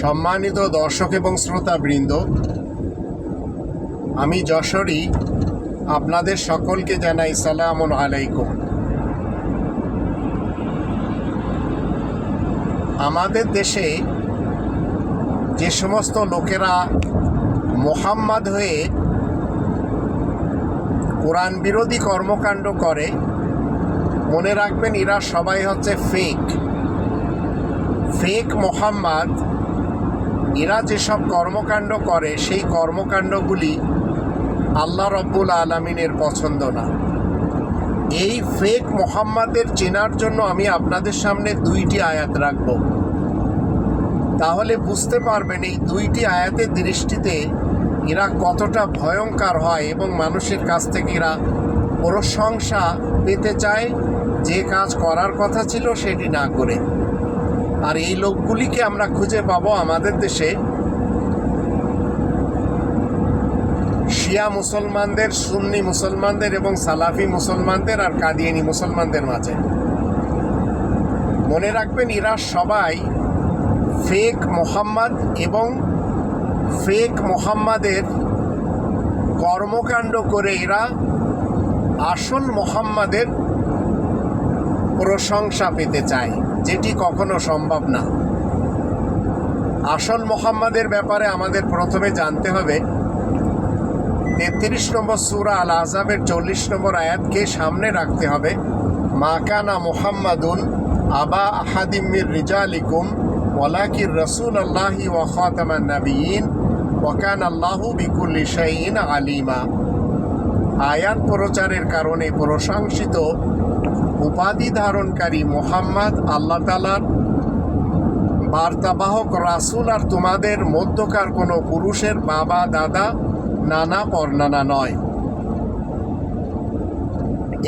সম্মানিত দর্শক এবং শ্রোতাবৃন্দ, আমি যশোরী, আপনাদের সকলকে জানাই সালামুন আলাইকুম। আমাদের দেশে যে সমস্ত লোকেরা মোহাম্মদ হয়ে কোরআন বিরোধী কর্মকাণ্ড করে, মনে রাখবেন এরা সবাই হচ্ছে ফেক ফেক মোহাম্মদ এরা যেসব কর্মকাণ্ড করে, সেই কর্মকাণ্ডগুলি আল্লাহ রব্বুল আলমিনের পছন্দ না। এই ফেক মোহাম্মদের চেনার জন্য আমি আপনাদের সামনে দুইটি আয়াত রাখব। তাহলে বুঝতে পারবেন এই দুইটি আয়াতের দৃষ্টিতে এরা কতটা ভয়ঙ্কর হয় এবং মানুষের কাছ থেকে এরা প্রশংসা পেতে চায়। যে কাজ করার কথা ছিল সেটি না করে। আর এই লোকগুলিকে আমরা খুঁজে পাবো আমাদের দেশে। শিয়া মুসলমানদের, সুন্নি মুসলমানদের এবং সালাফি মুসলমানদের আর কাদিয়ানি মুসলমানদের মাঝে। মনে রাখবেন, এরা সবাই ফেক মোহাম্মদ এবং ফেক মোহাম্মদের কর্মকাণ্ড করে এরা আসল মোহাম্মদের প্রশংসা পেতে চায় যেটি কখনো সম্ভব না। আসল মোহাম্মদের ব্যাপারে আমাদের প্রথমে জানতে হবে, তেত্রিশ নম্বর সুরা আল আজাবের চল্লিশ নম্বর আয়াতকে সামনে রাখতে হবে মাকানা মোহাম্মদুন আবা আহাদিমির রিজালিকুম ওয়ালাকির রসুল আল্লাহি ওয়াখাতামান নবীন ওয়াকান আল্লাহু বিকুল্লি শাইন আলিমা। আয়াত প্রচারের কারণে প্রশংসিত উপাধি ধারণকারী মোহাম্মদ আল্লাহ তালার বার্তাবাহক রাসুল আর তোমাদের মধ্যকার কোনো পুরুষের বাবা, দাদা, নানা, পর্নানা নয়।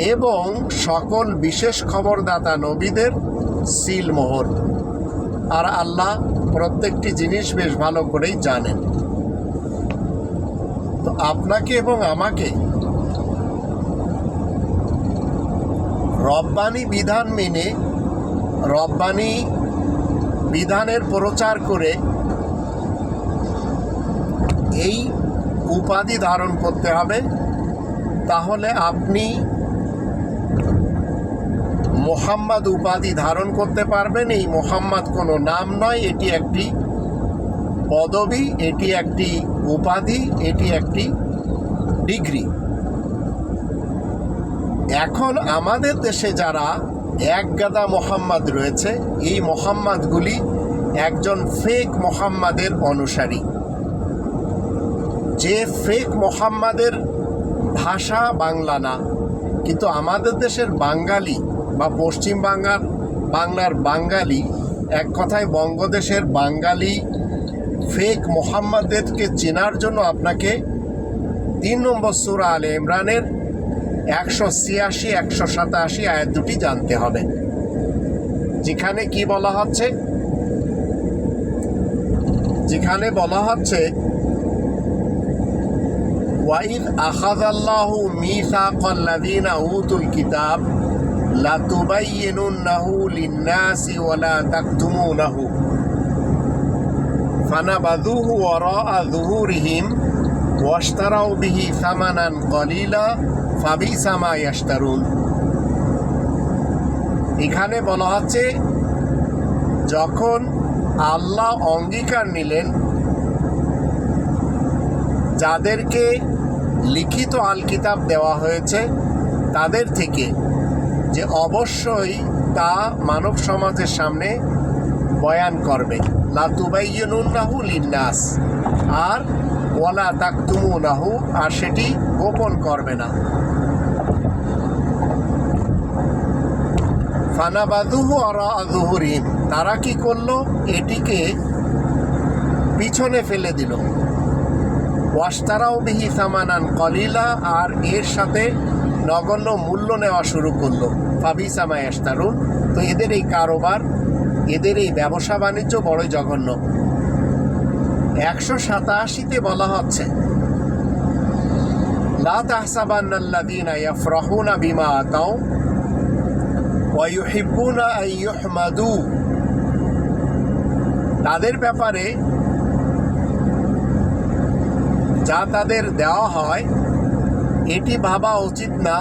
এবং সকল বিশেষ খবরদাতা নবীদের সিলমোহর। আর আল্লাহ প্রত্যেকটি জিনিস বেশ ভালো করেই জানেন। তো আপনাকে এবং আমাকে রব্বানি বিধান মেনে, রব্বানি বিধানের প্রচার করে এই উপাধি ধারণ করতে হবে। তাহলে আপনি মোহাম্মদ উপাধি ধারণ করতে পারবেন। এই মোহাম্মদ কোনো নাম নয়, এটি একটি পদবি, এটি একটি উপাধি, এটি একটি ডিগ্রি। এখন আমাদের দেশে যারা এক গাদা মোহাম্মদ রয়েছে, এই মোহাম্মদগুলি একজন ফেক মোহাম্মদের অনুসারী। যে ফেক মোহাম্মদের ভাষা বাংলা না, কিন্তু আমাদের দেশের বাঙালি বা পশ্চিম বাংলার বাংলার বাঙালি, এক কথায় বঙ্গদেশের বাঙালি ফেক মোহাম্মদেরকে চেনার জন্য আপনাকে তিন নম্বর সুরা আলে ইমরানের একশো ছিয়াশি, একশো সাতাশি আয়াত দুটি জানতে হবে। যেখানে কি বলা হচ্ছে? যেখানে বলা হচ্ছে, ওয়াইদ আখাযাল্লাহু মিসাকাল্লাযীনা উতুল কিতাব, লাতুবাইয়িনুন্নাহু লিন-নাসি ওয়া লা তাকতুমুনাহু। ফানাবাযুহু ওয়ারা'a যুহুরিহিম, ওয়াশতারাউ বিহি সামানান কলিলা ফাবিসা মা এখানে বলা হচ্ছে, যখন আল্লাহ অঙ্গীকার নিলেন, যাদেরকে লিখিত আল কিতাব দেওয়া হয়েছে, তাদের থেকে যে অবশ্যই তা মানব সমাজের সামনে বয়ান করবে। লাতুবাইয়নুন্নাহু লিন্নাস, আর ওয়ালা তাকতুমুনাহু, আর সেটি গোপন করবে না। ফানাবাদুহু আরা আজুহুরিম তারা কি করল? এটিকে পিছনে ফেলে দিল। ওয়াস্তারাও বিহি সামানান কলিলা, আর এর সাথে নগণ্য মূল্য নেওয়া শুরু করল। ফাবিসামা এস্তারুন তো এদের এই কারোবার, এদের এই ব্যবসা বাণিজ্য বড়ই জঘন্য। একশো সাতাশিতে বলা হচ্ছে, লা তাহসাবান্নাল্লাযীনা ইয়াফরাহুনা বিমা আতাও ওয়া ইউহিব্বুনা আন ইউহমাদু তাদের ব্যাপারে যা তাদের দেওয়া হয়, এটি ভাবা উচিত না।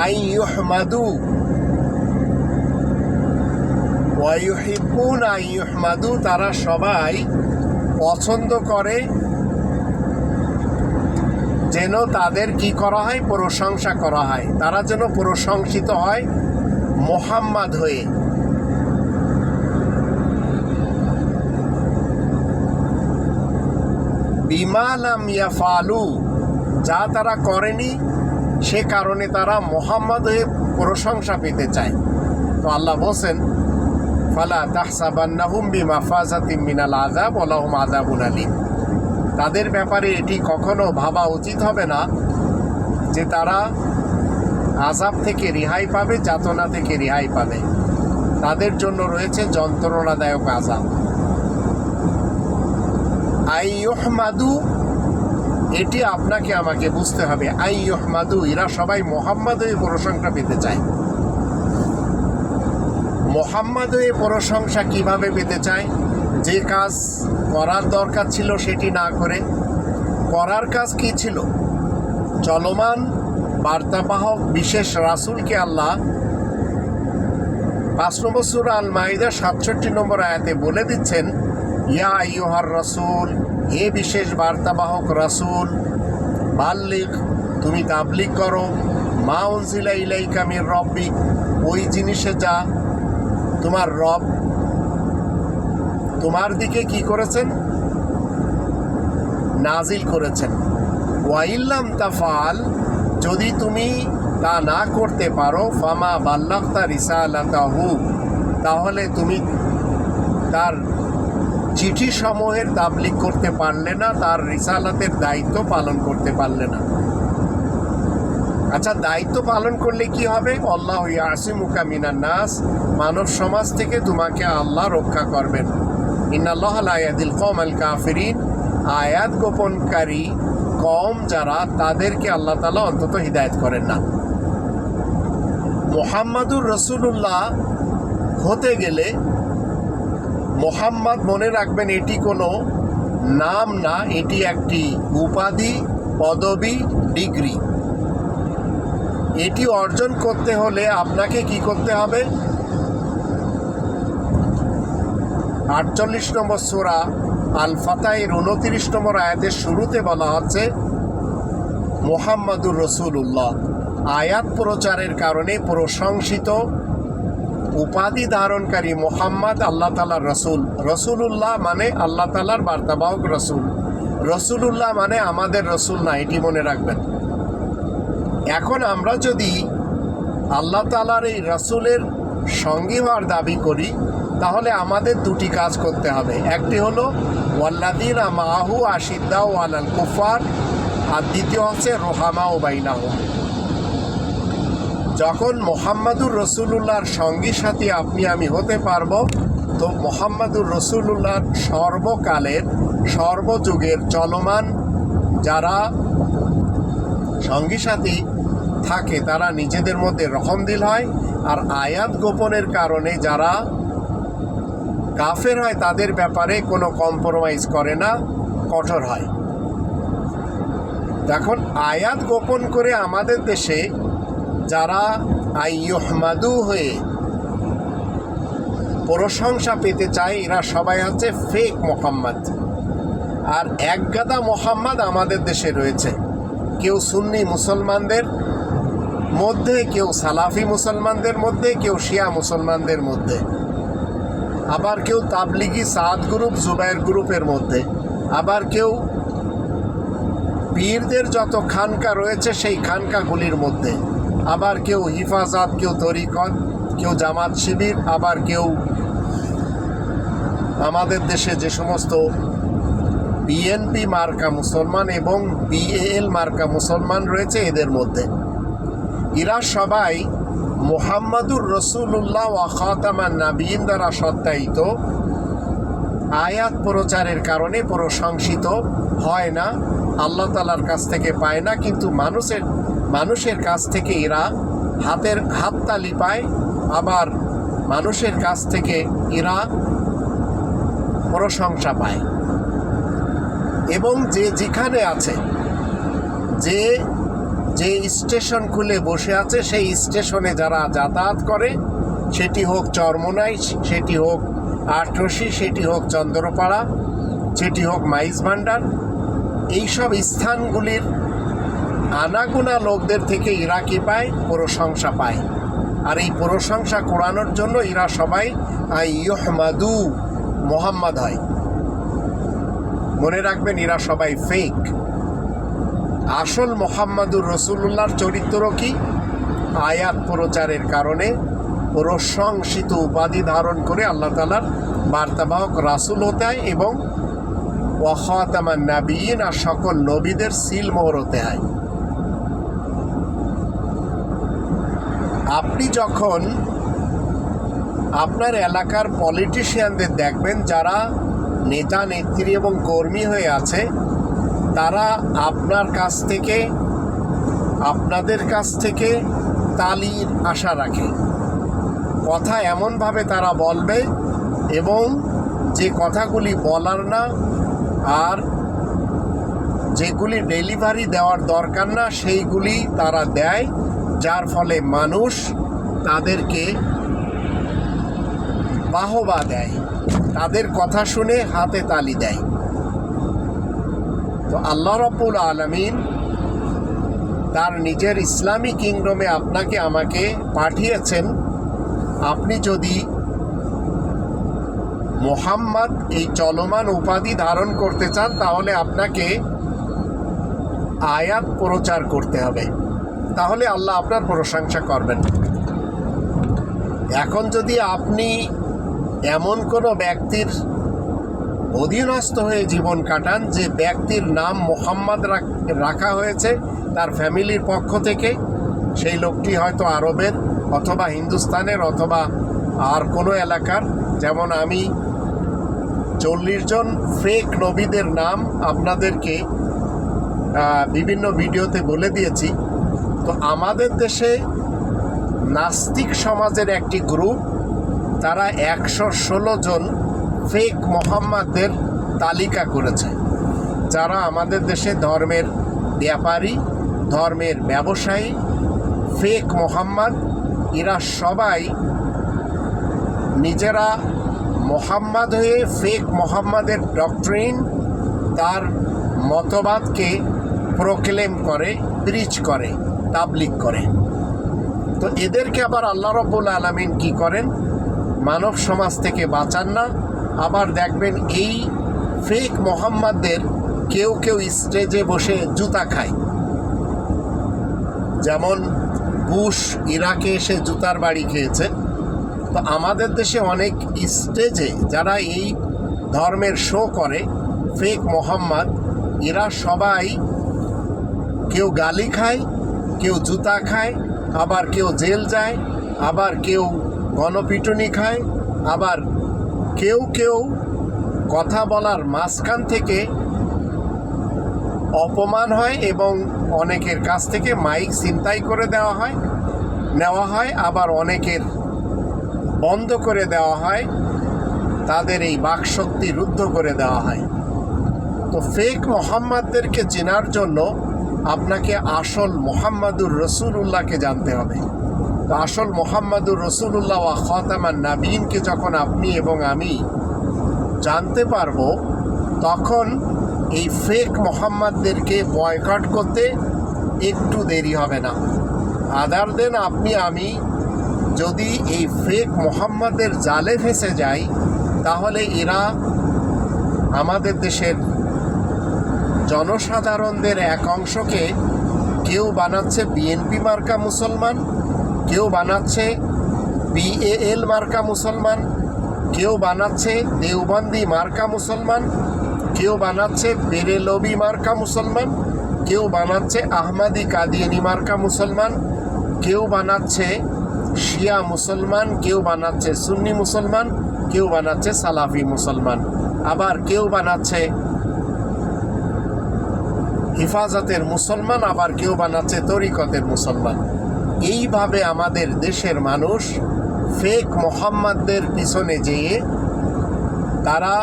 আই ইউহমাদু। ওয়াইহিব্বুন আই ইউহমাদু। তারা সবাই পছন্দ করে। যেন তাদের কি করা হয়? প্রশংসা করা হয়। তারা যেন প্রশংসিত হয় মোহাম্মদ হয়ে। বিমালাম ইয়াফালু, যা তারা করেনি, সে কারণে তারা মোহাম্মদ হয়ে প্রশংসা পেতে চায়। তো আল্লাহ বলছেন, ফালা তাহসাবান্নাহুম বিমাফাজাতিম মিনাল আযাব ওয়ালাহুম আযাবুন আলীম। তাদের ব্যাপারে এটি কখনো ভাবা উচিত হবে না যে তারা আজাব থেকে রেহাই পাবে, যাতনা থেকে রেহাই পাবে। তাদের জন্য রয়েছে যন্ত্রণাদায়ক আজাব আই ইহমাদু এটি আপনাকে, আমাকে বুঝতে হবে। আই ইহমাদু এরা সবাই মোহাম্মদ প্রশংসা পেতে চায়। মোহাম্মদ প্রশংসা কীভাবে পেতে চায়? যে কাজ করার দরকার ছিল সেটি না করে, করার কাজ কি ছিল? চলমান বার্তাবাহক বিশেষ রাসূলকে আল্লাহ পাঁচ নম্বর সুরা আল মাইদা সাতষট্টি নম্বর আয়াতে বলে দিচ্ছেন, ইয়া ইয়োহার রাসূল, হে বিশেষ বার্তাবাহক রাসূল বাল্লিক তুমি তাবলিক করো, মা উনজিলা ইলাইকা মির রব্বিক ওই জিনিসে যা তোমার রব তোমার দিকে কি করেছেন? নাজিল করেছেন। ওয়াইল্লাম তাফাল, যদি তুমি তা না করতে পারো, ফামা বাল্লাক্তা রিসালাতাহু, তাহলে তুমি তার চিঠি সমূহের তাবলিক করতে পারলে না, তার রিসালাতের দায়িত্ব পালন করতে পারলে না। আচ্ছা দায়িত্ব পালন করলে কি হবে? আল্লাহ ইয়াসিমুকা মিনান নাস, মানব সমাজ থেকে তোমাকে আল্লাহ রক্ষা করবেন। ইন্নাল্লাহ লা ইয়াদিল কওমাল কাফিরিন। আয়াত গোপনকারী কম যারা, তাদেরকে আল্লাহ তাআলা অন্তত হিদায়ত করেন না। মোহাম্মদুর রসুল্লাহ হতে গেলে মোহাম্মদ মনে রাখবেন এটি কোনো নাম না, এটি একটি উপাধি, পদবি, ডিগ্রি। এটি অর্জন করতে হলে আপনাকে কি করতে হবে? আটচল্লিশ নম্বর সোরা আল ফাতাইয়ের উনত্রিশ নম্বর আয়াতের শুরুতে বলা হচ্ছে, মোহাম্মদুর রসুল্লাহ আয়াত প্রচারের কারণে প্রশংসিত উপাধি ধারণকারী মোহাম্মদ আল্লাহ তালার রসুল। রসুলুল্লাহ মানে আল্লাহ তালার বার্তাবাহক রসুল। রসুলুল্লাহ মানে আমাদের রসুল না, এটি মনে রাখবেন। এখন আমরা যদি আল্লাহ তালার এই রসুলের সঙ্গী হওয়ার দাবি করি তাহলে আমাদের দুটি কাজ করতে হবে। একটি হলো ওয়াল্লাদিন মাহু আশিদ্দা ওয়ালাল কুফার আর দ্বিতীয় হচ্ছে রোহামা ও বাইনাহ যখন মোহাম্মদুর রসুল্লাহর সঙ্গী সাথী আপনি, আমি হতে পারব, তো মোহাম্মদুর রসুল্লাহর সর্বকালের, সর্বযুগের চলমান যারা সঙ্গী সাথী থাকে, তারা নিজেদের মধ্যে রহমদিল হয়। আর আয়াত গোপনের কারণে যারা কাফের হয়, তাদের ব্যাপারে কোনো কম্প্রোমাইজ করে না, কঠোর হয়। এখন আয়াত গোপন করে আমাদের দেশে যারা আইয়হমাদু হয়ে প্রশংসা পেতে চায়, এরা সবাই হচ্ছে ফেক মোহাম্মদ। আর একগাদা মোহাম্মদ আমাদের দেশে রয়েছে। কেউ সুন্নি মুসলমানদের মধ্যে, কেউ সালাফি মুসলমানদের মধ্যে, কেউ শিয়া মুসলমানদের মধ্যে। আবার কেউ তাবলিগি সাদ গ্রুপ, জুবাইর গ্রুপের মধ্যে। আবার কেউ পীরদের যত খানকা রয়েছে, সেই খানকাগুলির মধ্যে। আবার কেউ হিফাজত, কেউ তরিকত, কেউ জামাত শিবির, আবার কেউ আমাদের দেশে যে সমস্ত বিএনপি মার্কা মুসলমান এবং বিএএল মার্কা মুসলমান রয়েছে এদের মধ্যে। এরা সবাই মোহাম্মদুর রসুল্লাহ ওয়াখাতামান নাবিন দ্বারা সত্যায়িত। আয়াত প্রচারের কারণে প্রশংসিত হয় না, আল্লাহ তালার কাছ থেকে পায় না, কিন্তু মানুষের মানুষের কাছ থেকে এরা হাতের হাততালি পায়, আবার মানুষের কাছ থেকে এরা প্রশংসা পায়। এবং যে যেখানে আছে, যে যে স্টেশন খুলে বসে আছে, সেই স্টেশনে যারা যাতায়াত করে, সেটি হোক চরমোনাই, সেটি হোক আটরশি, সেটি হোক চন্দ্রপাড়া, সেটি হোক মাইজ ভান্ডার, এইসব স্থানগুলির আনাগুনা লোকদের থেকে ইরা কি পায়? প্রশংসা পায়। আর এই প্রশংসা কোরআনোর জন্য ইরা সবাই ইহমাদু মোহাম্মদ হয়। মনে রাখবেন এরা সবাই ফেক আসল মোহাম্মদুর রসুল্লাহর চরিত্র কি? আয়াত প্রচারের কারণে প্রশংসিত উপাধি ধারণ করে আল্লাহ তালার বার্তাবাহক রাসুল হতে হয় এবং ওয়াখাতামান নাবিয়িন আর সকল নবীদের সিল মোহর হতে হয়। আপনি যখন আপনার এলাকার পলিটিশিয়ানদের দেখবেন যারা নেতা, নেত্রী এবং কর্মী হয়ে আছে তারা আপনার কাছ থেকে, আপনাদের কাছ থেকে তালির আশা রাখে। কথা এমনভাবে তারা বলবে এবং যে কথাগুলি বলার না, আর যেগুলি ডেলিভারি দেওয়ার দরকার না, সেইগুলি তারা দেয়, যার ফলে মানুষ তাদেরকে বাহবা দেয়। তাদের কথা শুনে হাতে তালি দেয়। তো আল্লাহ রব্বুল আলমিন তার নিজের ইসলামী কিংডমে আপনাকে আমাকে পাঠিয়েছেন। আপনি যদি মোহাম্মদ এই চলমান উপাধি ধারণ করতে চান, তাহলে আপনাকে আয়াত প্রচার করতে হবে। তাহলে আল্লাহ আপনার প্রশংসা করবেন। এখন যদি আপনি এমন কোনো ব্যক্তির অধীনস্থ হয়ে জীবন কাটান যে ব্যক্তির নাম মোহাম্মদ রাখ- হয়েছে তার ফ্যামিলির পক্ষ থেকে। সেই লোকটি হয়তো আরবের অথবা হিন্দুস্তানের অথবা আর কোনো এলাকার। যেমন আমি চল্লিশ জন ফেক নবীদের নাম আপনাদেরকে বিভিন্ন ভিডিওতে বলে দিয়েছি। তো আমাদের দেশে নাস্তিক সমাজের একটি গ্রুপ, তারা একশো ষোলো জন ফেক মোহাম্মদদের তালিকা করেছে, যারা আমাদের দেশে ধর্মের ব্যাপারী, ধর্মের ব্যবসায়ী, ফেক মোহাম্মদ, এরা সবাই নিজেরা মোহাম্মদ হয়ে ফেক মোহাম্মদের ডক্ট্রিন, তার মতবাদকে প্রোক্লেম করে প্রিচ করে তাবলিক করে। তো এদেরকে আবার আল্লাহ রব্বুল আলমিন কি করেন? মানব সমাজ থেকে বাঁচান না। আবার দেখবেন এই ফেক মোহাম্মদদের কেউ কেউ স্টেজে বসে জুতা খায়। যেমন বুশ ইরাকে এসে জুতার বাড়ি খেয়েছে। তো আমাদের দেশে অনেক স্টেজে যারা এই ধর্মের শো করে ফেক মোহাম্মদ, এরা সবাই কেউ গালি খায়, কেউ জুতা খায়, আবার কেউ জেল যায়, আবার কেউ গণপিটুনি খায়, আবার কেউ কেউ কথা বলার মাঝখান থেকে অপমান হয় এবং অনেকের কাছ থেকে মাইক ছিনতাই করে দেওয়া হয়, নেওয়া হয়, আবার অনেকের বন্ধ করে দেওয়া হয়, তাদের এই বাকশক্তি রুদ্ধ করে দেওয়া হয়। তো ফেক মোহাম্মদদেরকে চেনার জন্য আপনাকে আসল মোহাম্মদুর রসুল্লাহকে জানতে হবে। আসল মোহাম্মদুর রসুল্লাহ ওয়া খতামান নাবিনকে যখন আপনি এবং আমি জানতে পারব, তখন এই ফেক মোহাম্মদদেরকে বয়কট করতে একটু দেরি হবে না। আদার দেন আপনি, আমি, যদি এই ফেক মোহাম্মদের জালে ফেসে যাই, তাহলে এরা আমাদের দেশের জনসাধারণদের এক অংশকে কেউ বানাচ্ছে বিএনপি মার্কা মুসলমান কেউ বানাচ্ছে বিএএল মার্কা মুসলমান, কেউ বানাচ্ছে দেওবন্দি মার্কা মুসলমান, কেউ বানাচ্ছে বেরেলবি মার্কা মুসলমান, কেউ বানাচ্ছে আহমাদি কাদিয়ানি মার্কা মুসলমান, কেউ বানাচ্ছে শিয়া মুসলমান, কেউ বানাচ্ছে সুন্নি মুসলমান, কেউ বানাচ্ছে সালাফি মুসলমান। আবার কেউ বানাচ্ছে হিফাজতের মুসলমান, আবার কেউ বানাচ্ছে তরিকতের মুসলমান। এইভাবে আমাদের দেশের মানুষ ফেক মোহাম্মদদের পিছনে যেয়ে তারা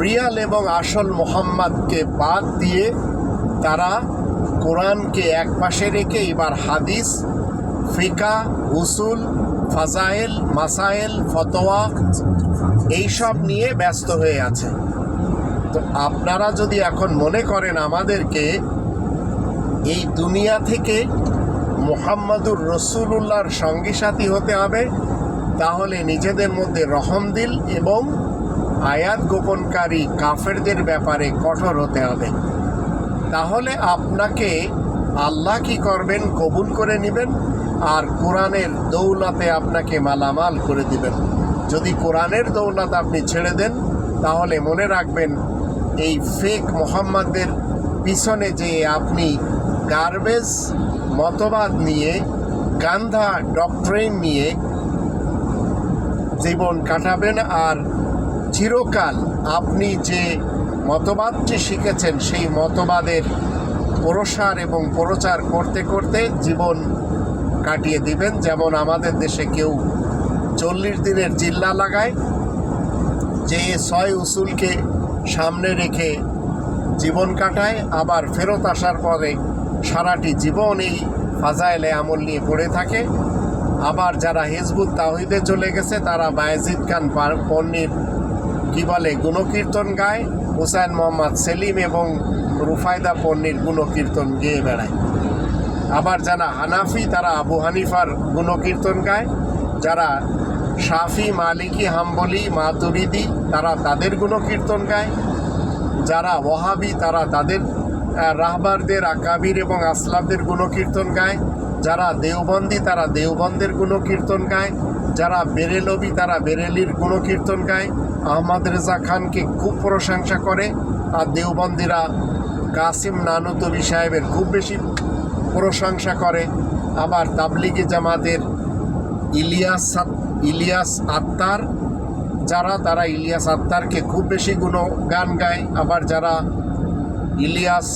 রিয়াল এবং আসল মোহাম্মদকে বাদ দিয়ে তারা কোরআনকে এক পাশে রেখে এবার হাদিস, ফিকা, উসুল, ফাজাইল, মাসাইল, ফতোয়া এইসব নিয়ে ব্যস্ত হয়ে আছে। তো আপনারা যদি এখন মনে করেন আমাদেরকে এই দুনিয়া থেকে মোহাম্মদুর রসুল্লাহর সঙ্গী সাথী হতে হবে। তাহলে নিজেদের মধ্যে রহম দিল এবং আয়াত গোপনকারী কাফেরদের ব্যাপারে কঠোর হতে হবে। তাহলে আপনাকে আল্লাহ কি করবেন কবুল করে নেবেন আর কোরআনের দৌলতে আপনাকে মালামাল করে দিবেন। যদি কোরআনের দৌলত আপনি ছেড়ে দেন, তাহলে মনে রাখবেন এই ফেক মোহাম্মদের পিছনে যে আপনি গার্বেজ মতবাদ নিয়ে, গান্ধা ডক্ট্রেন নিয়ে জীবন কাটাবেন আর চিরকাল আপনি যে মতবাদটি শিখেছেন, সেই মতবাদের প্রসার এবং প্রচার করতে করতে জীবন কাটিয়ে দিবেন। যেমন আমাদের দেশে কেউ চল্লিশ দিনের জিল্লা লাগায়, যে ছয় উসুলকে সামনে রেখে জীবন কাটায়, আবার ফেরত আসার পরে সারাটি জীবন এই ফাজাইলে আমল নিয়ে পড়ে থাকে। আবার যারা হেজবুত তাহিদে চলে গেছে, তারা বায়েজিদ খান পন্নির, কি বলে, গুণকীর্তন গায়। হুসাইন মোহাম্মদ সেলিম এবং রুফায়দা পন্নির গুণকীর্তন গেয়ে বেড়ায়। আবার যারা হানাফি, তারা আবু হানিফার গুণকীর্তন গায়। যারা শাফি, মালিকি, হাম্বলি, মাতুরিদি, তারা তাদের গুণকীর্তন গায়। যারা ওয়াহাবি, তারা তাদের রাহবারদের, আকাবির এবং আসলাফদের গুণকীর্তন গায়। যারা দেওবন্দি, তারা দেওবন্দের গুণকীর্তন গায়। যারা বেরেলবি, তারা বেরেলির গুণকীর্তন গায়। আহমদ রেজা খানকে খুব প্রশংসা করে। আর দেওবন্দিরা কাসিম নানুতবি সাহেবের খুব বেশি প্রশংসা করে। আবার তাবলিগি জামাতের ইলিয়াস ইলিয়াস আত্মার, যারা, তারা ইলিয়াস আত্মারকে খুব বেশি গুণ গান গায়। আবার যারা ইলিয়াস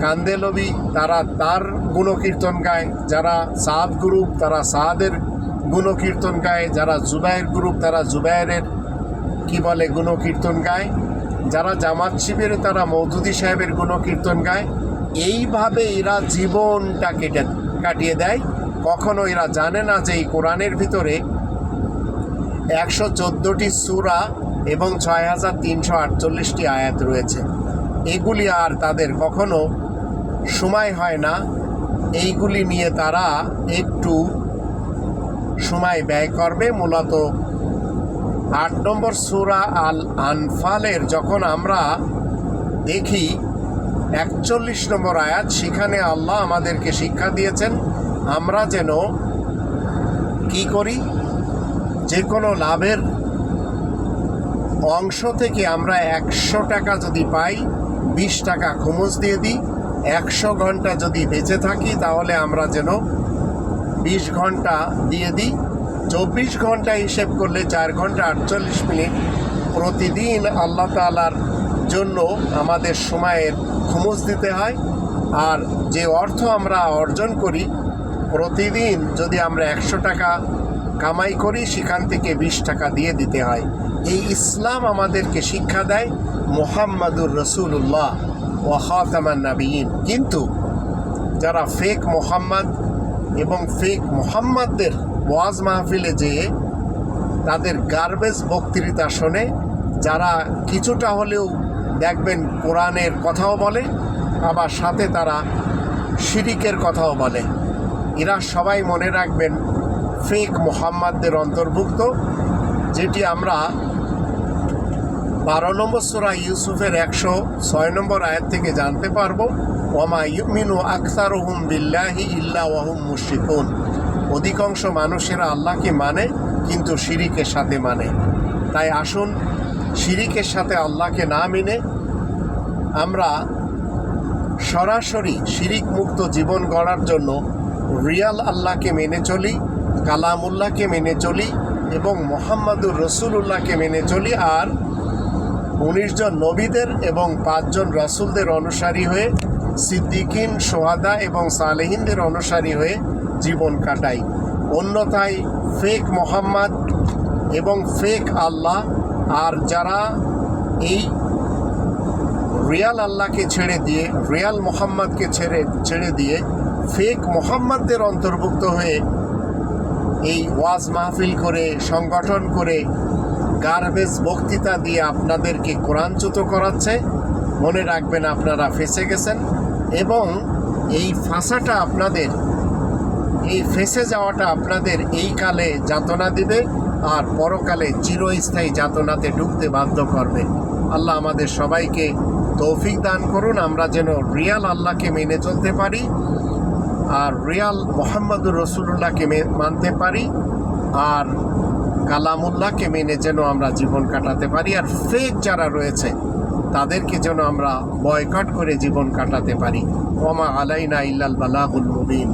কান্দেলবি তারা তার গুণকীর্তন গায়। যারা সাদ গ্রুপ, তারা সাদের গুণকীর্তন গায়। যারা জুবাইর গ্রুপ, তারা জুবাইরের, কি বলে, গুণকীর্তন গায়। যারা জামাত শিবির, তারা মৌদুদি সাহেবের গুণকীর্তন গায়। এইভাবে এরা জীবনটা কেটে, কাটিয়ে দেয়। কখনো এরা জানে না যে এই কোরআনের ভিতরে একশো চোদ্দোটি সুরা এবং ছয় হাজার তিনশো আটচল্লিশটি আয়াত রয়েছে। এগুলি আর তাদের কখনো সময় হয় না। এইগুলি নিয়ে তারা একটু সময় ব্যয় করবে। মূলত আট নম্বর সুরা আল আনফালের যখন আমরা দেখি, একচল্লিশ নম্বর আয়াত, সেখানে আল্লাহ আমাদেরকে শিক্ষা দিয়েছেন, আমরা যেন কি করি? যে কোনো লাভের অংশ থেকে আমরা একশো টাকা যদি পাই বিশ টাকা খুমুজ দিয়ে দিই। একশো ঘণ্টা যদি বেঁচে থাকি, তাহলে আমরা যেন বিশ ঘণ্টা দিয়ে দিই। চব্বিশ ঘণ্টা হিসেব করলে চার ঘণ্টা আটচল্লিশ মিনিট প্রতিদিন আল্লাহ তালার জন্য আমাদের সময়ের খুমুজ দিতে হয়। আর যে অর্থ আমরা অর্জন করি, প্রতিদিন যদি আমরা একশো টাকা কামাই করি, সেখান থেকে বিশ টাকা দিয়ে দিতে হয়। এই ইসলাম আমাদেরকে শিক্ষা দেয় মোহাম্মদুর রসুল্লাহ ও খাতামান নাবিয়িন কিন্তু যারা ফেক মোহাম্মদ এবং ফেক মোহাম্মদদের ওয়াজ মাহফিলে যেয়ে তাদের গার্বেজ বক্তৃতা শোনে, যারা কিছুটা হলেও দেখবেন কোরআনের কথাও বলে, আবার সাথে তারা শিরিকের কথাও বলে। এরা সবাই মনে রাখবেন, ফেক মোহাম্মদদের অন্তর্ভুক্ত, যেটি আমরা বারো নম্বর সোরা ইউসুফের একশো ছয় নম্বর আয়াত থেকে জানতে পারব, ওমা ইউমিনু আখতার হুম বিল্লাহি ইল্লা ওয়াহুম মুশরিকুন। অধিকাংশ মানুষেরা আল্লাহকে মানে কিন্তু শিরিকের সাথে মানে। তাই আসুন, শিরিকের সাথে আল্লাহকে না মেনে আমরা সরাসরি শিরিক মুক্ত জীবন গড়ার জন্য রিয়াল আল্লাহকে মেনে চলি, কালামুল্লাহকে মেনে চলি এবং মোহাম্মদুর রসুলুল্লাহকে মেনে চলি, আর উনিশ জন নবীদের এবং পাঁচজন রসুলদের অনুসারী হয়ে সিদ্দিকিন, সোহাদা এবং সালেহিনদের অনুসারী হয়ে জীবন কাটাই। অন্যথায় ফেক মোহাম্মদ এবং ফেক আল্লাহ আর যারা এই রিয়াল আল্লাহকে ছেড়ে দিয়ে, রিয়াল মোহাম্মদকে ছেড়ে ছেড়ে দিয়ে ফেক মোহাম্মদদের অন্তর্ভুক্ত হয়ে এই ওয়াজ মাহফিল করে, সংগঠন করে গার্বেজ বক্তৃতা দিয়ে আপনাদেরকে কোরআনচ্যুত করাচ্ছে। মনে রাখবেন আপনারা ফেসে গেছেন এবং এই ফাঁসাটা আপনাদের, এই ফেসে যাওয়াটা আপনাদের এই কালে যাতনা দিবে আর পরকালে চিরস্থায়ী যাতনাতে ঢুকতে বাধ্য করবে। আল্লাহ আমাদের সবাইকে তৌফিক দান করুন, আমরা যেন রিয়াল আল্লাহকে মেনে চলতে পারি আর রিয়াল মোহাম্মদুর রসুল্লাহকে মানতে পারি। আর কালামুল্লাহকে মেনে যেন আমরা জীবন কাটাতে পারি আর ফেক যারা রয়েছে, তাদেরকে যেন আমরা বয়কট করে জীবন কাটাতে পারি। ওমা আলাইনা ইল্লাল বালাহুল মুবিন।